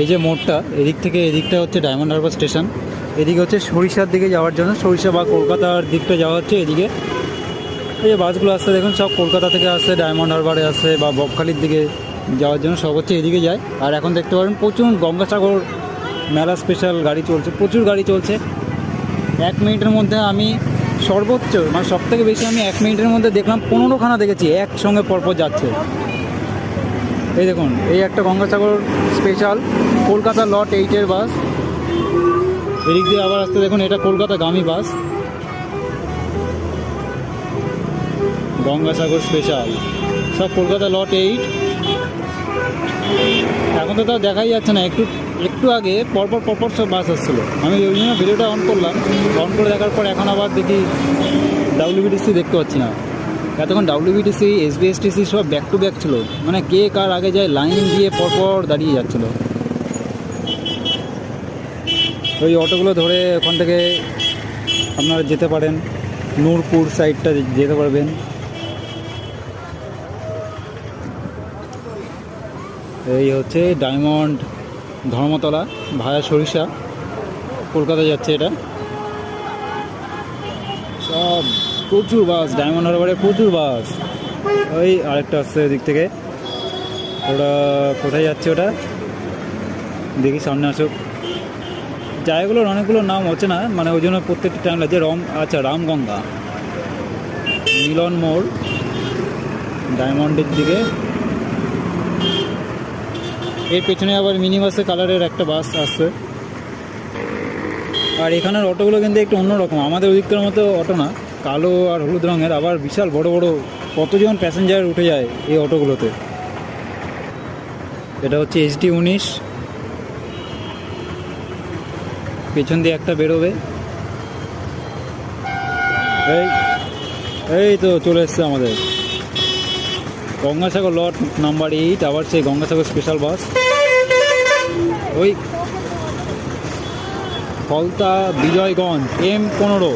এই যে মোড়টা, এদিক থেকে এদিকটা হচ্ছে ডায়মন্ড হারবার স্টেশন এদিকে হচ্ছে সরিষার দিকে যাওয়ার জন্য, সরিষা বা কলকাতার দিকটা যাওয়া হচ্ছে এদিকে। এই যে বাসগুলো আসছে, দেখুন, সব কলকাতা থেকে আসছে ডায়মন্ড হারবারে আসছে বা বকখালির দিকে যাওয়ার জন্য সব হচ্ছে এদিকে যায়। আর এখন দেখতে পারেন প্রচুর গঙ্গাসাগর মেলা স্পেশাল গাড়ি চলছে, প্রচুর গাড়ি চলছে। এক মিনিটের মধ্যে আমি সর্বোচ্চ মানে সব থেকে বেশি আমি এক মিনিটের মধ্যে দেখলাম পনেরোখানা দেখেছি, একসঙ্গে পরপর যাচ্ছে। এই দেখুন, এই একটা গঙ্গাসাগর স্পেশাল কলকাতা লট এইটের বাস এদিক দিয়ে আবার আসতে দেখুন, এটা কলকাতাগামী বাস গঙ্গাসাগর স্পেশাল সব কলকাতা লট এইট এখন তো তাও দেখাই যাচ্ছে না, একটু একটু আগে পরপর পরপর সব বাস আসছিল। আমি ওই জন্য ভিডিওটা অন করলাম। অন করে দেখার পর এখন আবার দেখি ডাব্লিউবিটিসি দেখতে পাচ্ছি না। এতক্ষণ ডাব্লিউবিটিসি এসবিএসটিসি সব ব্যাক টু ব্যাক ছিল। মানে কে কার আগে যায় লাইন দিয়ে পরপর দাঁড়িয়ে যাচ্ছিল। ওই অটোগুলো ধরে ওখান থেকে আপনারা যেতে পারেন। নূরপুর সাইডটা যেতে পারবেন। এই হচ্ছে ডায়মন্ড ধর্মতলা ভায়া সরিষা। কলকাতা যাচ্ছে এটা। সব প্রচুর বাস, ডায়মন্ড হারবারে প্রচুর বাস। ওই আরেকটা আসছে দিক থেকে। ওটা কোথায় যাচ্ছে ওটা? দেখি সামনে আসুক। জায়গাগুলোর অনেকগুলো নাম হচ্ছে না মানে ওই জন্য প্রত্যেকটা টাইম লাগছে। রম আচ্ছা রামগঙ্গা। মিলন মোড়, ডায়মন্ডের দিকে। এর পেছনে আবার মিনি বাসে কালারের একটা বাস আসছে। আর এখানের অটোগুলো কিন্তু একটু অন্যরকম। আমাদের ওদিককার মতো অটো না। কালো আর হলুদ রঙের আবার বিশাল বড় বড় কতজন প্যাসেঞ্জার উঠে যায় এই অটোগুলোতে? এটা হচ্ছে এইচডি উনিশ। পেছন দিয়ে একটা বেরোবে। এই এই তো চলে এসছে আমাদের। গঙ্গাসাগর লট নাম্বার এইট, আবার সেই গঙ্গাসাগর স্পেশাল বাস ওই, ফলতা বিজয়গঞ্জ এম পনেরো।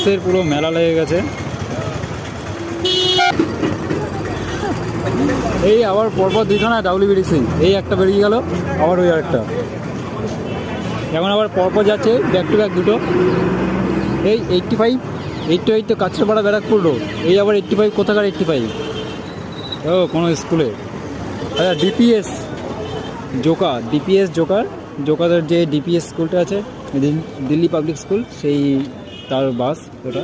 বাসের পুরো মেলা লেগে গেছে। এই আবার পরপর দুইখানা ডাব্লিউবিডিসি এই একটা বেরিয়ে গেল, আবার ওই আরেকটা। এখন আবার পরপর যাচ্ছে ব্যাক টু ব্যাক দুটো। এই eighty five eight two eight তো কাছড়াপাড়া ব্যারাকপুর রোড এই আবার এইটটি ফাইভ কোথাকার এইটটি ফাইভ ও, কোনো স্কুলে। আচ্ছা ডিপিএস জোকা ডিপিএস জোকার জোকারের যে ডিপিএস স্কুলটা আছে, দিল- দিল্লি পাবলিক স্কুল সেই তার বাস ওটা।